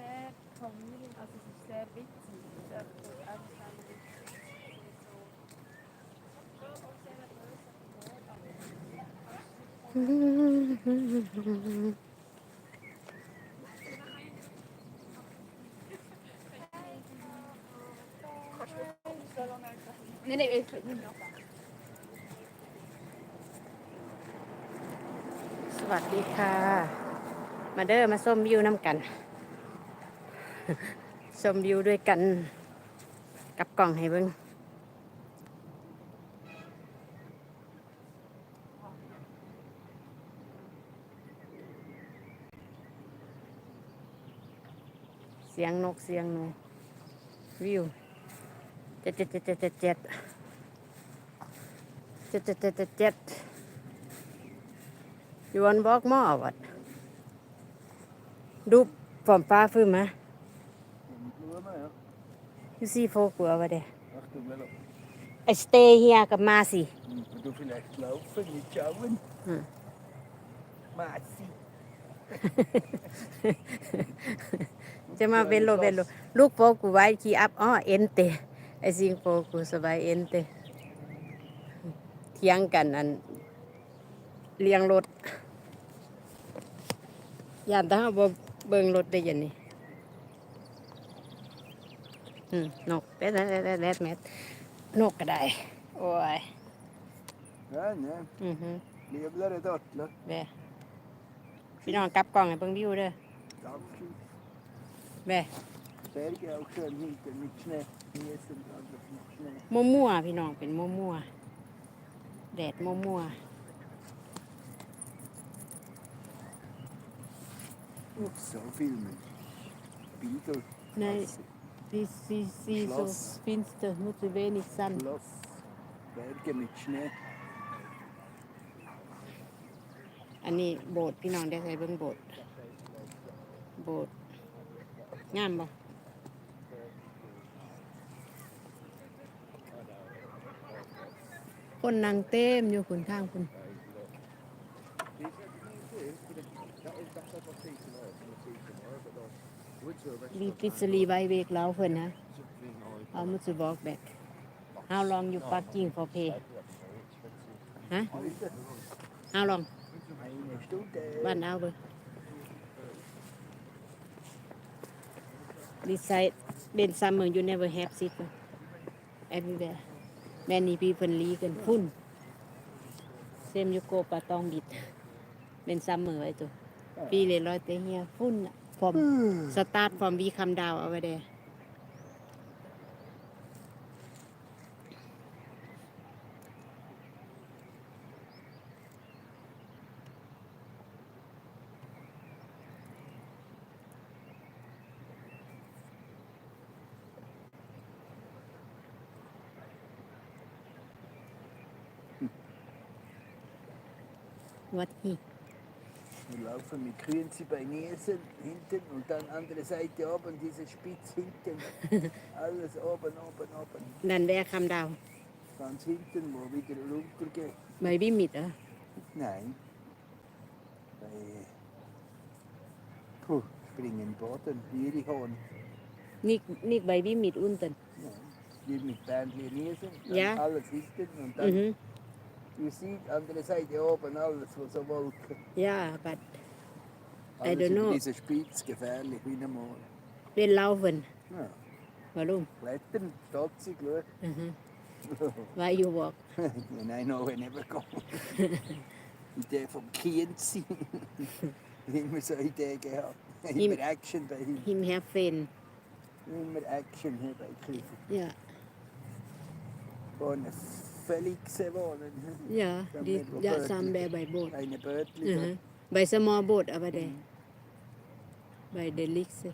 sehr Komödien, also es ist sehr witzig. Es ist einfach so anstrengend. Mm-hmm. Nee, nee, ich bin nicht สวัสดีค่ะ มาเด้อมาส้มยิวน้ำกันชมวิวด้วยกันกับกล่องให้เบิ้งเสียงนกเสียงนูวิวเจ็ดเจ็ดเจ็ดเจ็ดเจ็ดเจ็ดเจ็ดเจ็ดเจ็ดเจ็ดเจ็ดยวนบอกหม้อวัดดูฟอมฟ้าฟื้นไหม You see folk over there. a c i stay here กับมาสิ d u i e i c h laufen, nicht schauen? m a s i จะมาเบลโลเบลโลลูกโปกูไว้ขีอัพอ๋อเอ็นเตไอซิงโปกูสบายเอ็นเตเที่ยงกันอันเลี้ยงรถยามั้าบ่เบิ่งรถได้ยังนี่นกเป็ดเป็ดเปดเม็ดนกก็ได้โอ้ยเนี่ยเนี่ยอือฮึเรียบร้อยเลยตัดเลยเบพี่น้องกลับกล่องให้เพิ่งวิวเด้อเบ้มั่วมั่วพี่น้องเป็นมั่วมั่วแดดมั่วงสมีั่วใน Dies ist so Schloss. finster, nur zu wenig Sand. Schloss, Berge mit Schnee. อันนี้โบสถ์พี่น้องได้ใส่เบิ้งโบสถ์โบสถ์งามบ่คนนางเต็มอยู่คุณทางคุณ Ja, und das hat was Schönes. วีฟิซลีไวเวกแล้วเพื่อนนะเอามุสุบอกแบกเอาลองอยู่ปักกิ่งพอเพฮะเอาลองบ้านเอาเลยดีไซน์เบนซัมเมอร์ยูเนเวอร์แฮปซิตเอฟริกาแมนนี่พีเพนลีกันพุ่นเซมยูโกปาตองบิดเบนซัมเมอร์ไวตัวปีเลยร้อยเตี้ยพุ่นอะพอมสตาร์ทพร้อมวีคำดาวเอาไว้เด้วัดฮี Wir laufen mit Kürze bei Niesen hinten und dann andere Seite oben, diese Spitz hinten. Alles oben, oben, oben. Dann wer kam da? Ganz hinten, wo wieder runtergeht. Bei Wimmi da? Nein. Bei. Puh, springen Boden, Bierihorn. Nicht, nicht bei Wimmi unten? Nein, wir mit hier Niesen, dann ja. alles hinten und dann. Mhm. You see on the side, they open alles was so wolk. Ja, aber I don't know. Diese Spitz gefährlich wie ein Moor. Wir laufen. Ja. Warum? Klettern, stolzig, schau. Mhm. Why you walk? When I know I never go. Idee vom Kienzi. Immer so Idee gehabt. Immer him, Action bei ihm. Him have fun. Immer Action hier bei Clifford. Ja. Yeah. Bonus. Felixe s v o h n e n Ja, die, ja samen bij b i boot. Eine Bötli. Uh -huh. Bij Samoa boot, aber der. Mhm. Bij de Lixe.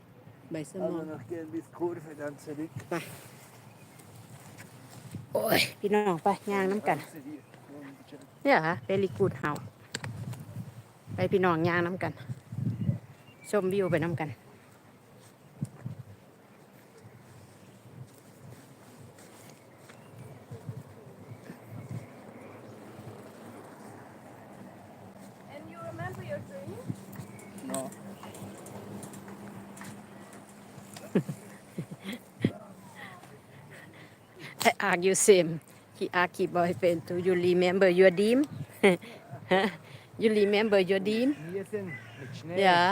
Bij s a m e m Also noch gehen bis Kurve, dann zurück. b e โอ้ยพี่น้องไปย่างน้ำกัน เนี่ยฮะเบลิกูดเฮา ไปพี่น้องย่างน้ำกัน ชมวิวไปน้ำกัน ask you same. He ask his boyfriend, t o you remember your dream? you remember your dream? Yeah.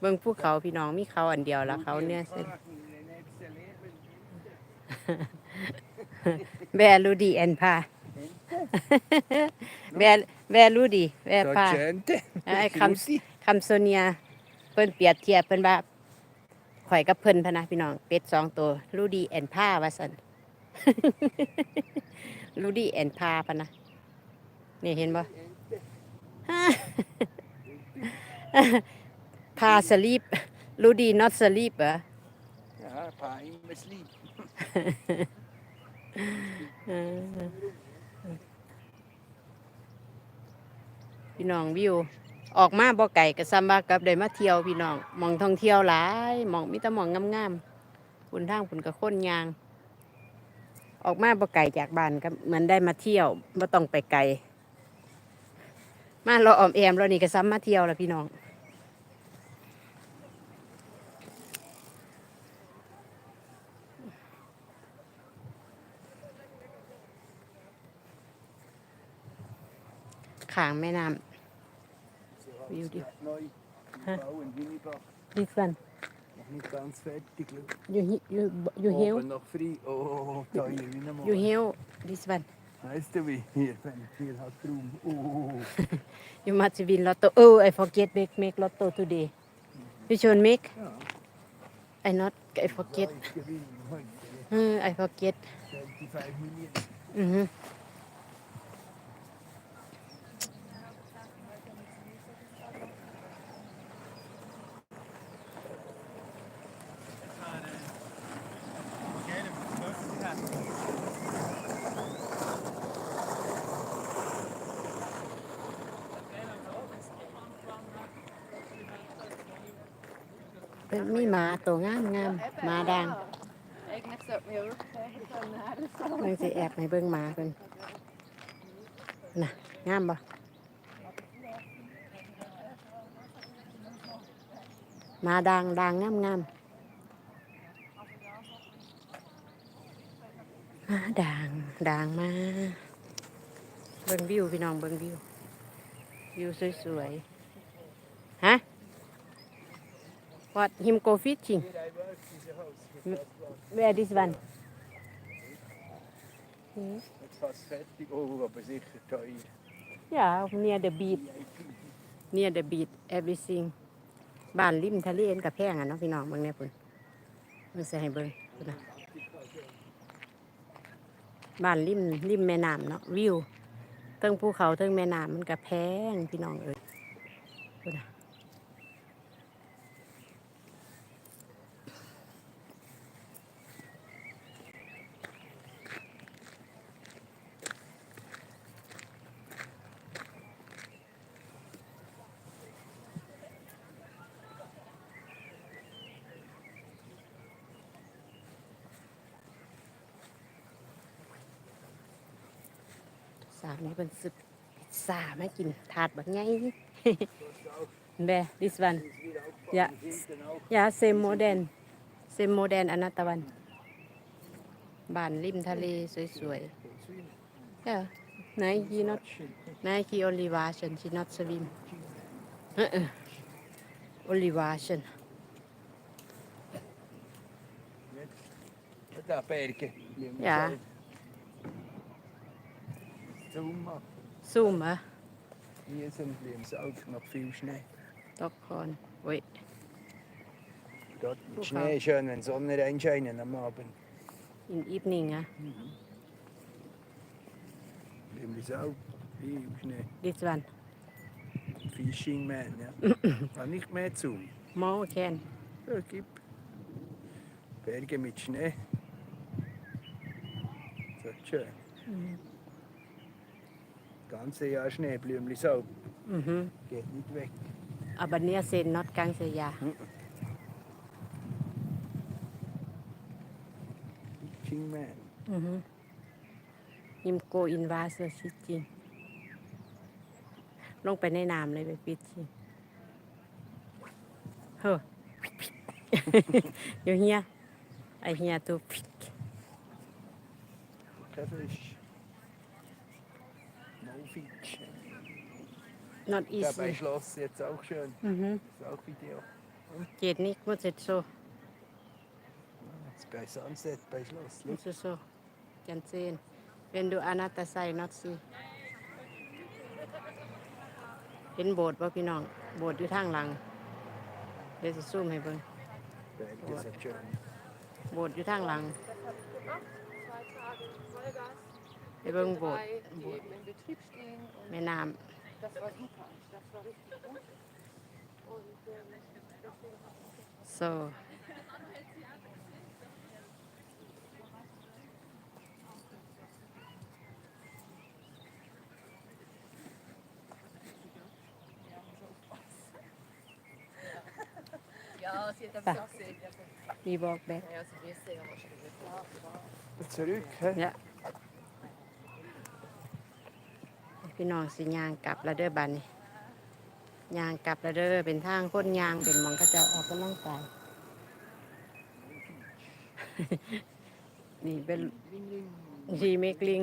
เบิ่งภูเขาพี่น้องมีเขาอันเดียวแล้วเขาเนี่ยเสร็แบลูดีแอนพาแบแบลูดีแบพาไอ้คำคำโซเนียเปิ้นเปรียบเทียบเปิ้นว่าข่อยกับเพิ่นพนะพี่น้องเป็ดสองตัวลูดีแอนผ้าวะสันลูดีแอนผ้าพนะนี่เห็นบ่พาสลีปลูดีนอตสลีปเหรอพาอินมสลีปพี่น้องวิวออกมาบ่ไก่กับซัมบากับได้มาเที่ยวพี่น้องมองท่องเที่ยวหลายมองมิตรมองงามๆคุณทางคุณกับคนยาง ออกมาบ่ไก่จากบ้านก็เหมือนได้มาเที่ยวม่ต้องไปไกลมาเราออมแอมเรานี่ก็ซ้ำมาเที่ยวละพี่น้องขางแม่น้ำ beautiful. Huh? This one. Niet ganz fertig. You, you, you heal? Open nog Oh, You heal this one. Nice to be here, man. Here has Oh. you must be lotto. Oh, I forget make make lotto today. You should make. Yeah. I not. I forget. Uh, I forget. 75 million. Mm เมีหมาตัวงามงามหมาดังเบิ่งสิแอบในเบิ่งหมาเป็นน่ะงามบ่มาดังดังงามงามมาดังดังมาเบิ่งวิวพี่น้องเบิ่งวิววิวสวยๆฮะ What him go fishing? Where this one? Hmm. Yeah, near the beach. Near the beach, everything. บ้านริมทะเลเอ็นกับแพงอ่ะเนาะพี่น้องมึงเนี่ยพุ่นมึงใส่ให้เบอร์บ้านริมริมแม่น้ำเนาะวิวทั้งภูเขาทั้งแม่น้ำมันกับแพงพี่น้องเอ้ยสาวนี่เป็นสุดพซาไม่กินถาดแบบไงแบบดิสวันยายาเซมโมเดนเซมโมเดนอนาตะวันบานริมทะเลสวยๆเยนายคีนอตนายคีโอลิวาชันคีนอตสวิมโอลิวาชันยา Sommer. Sommer? Hier sind wir im Sauf noch viel Schnee. Da kann. Ui. Dort mit Wo Schnee kann? schön, wenn Sonne einscheinen am Abend. In Ibningen? Mhm. Im Sauf, viel Schnee. Jetzt wann? Fishing Man, ja. Kann nicht mehr zu. Morgen. Ja, gib. Berge mit Schnee. So schön. Mhm. ganze Jahr Schneeblümli so. Mhm. Geht nicht weg. Aber n i e sehen nicht das ganze Jahr. Mhm. m h m Im Go in Wasser City. ลงไปในน้ำเลยไปปิด e ิเฮ้ออยู o เฮียไอเฮียตัว Das ist Not easy. d a bei Schloss jetzt auch schön. Mhm. Ist auch Video. Hm? Geht nicht, muss jetzt so. Jetzt bei Sunset, bei Schloss. Nicht? s o so, ganz sehen. Wenn du an e r Seite not see. เห็นโบสถ์ป่ะพี่น้องโบสถ์อยู่ทางหลังเดี๋ยวจะซูมให้เบิ่ง ist schön. โบสถ์อยู่ทางหลัง Zwei t a g l a เบิ่ง n โบสถ์ i d i b in b e t r e b n n d แม่น้ำ Das war super. Das war richtig gut. Und ähm, deswegen So. Ja, sie hat einfach ah. gesehen. Ich mag mehr. Ja, sie wissen ja wahrscheinlich. Zurück, hä? Ja. พี่น้องสิยางกลับละเด้อบันนียางกลับละเด้อเป็นทางค้นยางเป็นมองก็จะออกกำลังกายนี่เป็นดีเมกลิง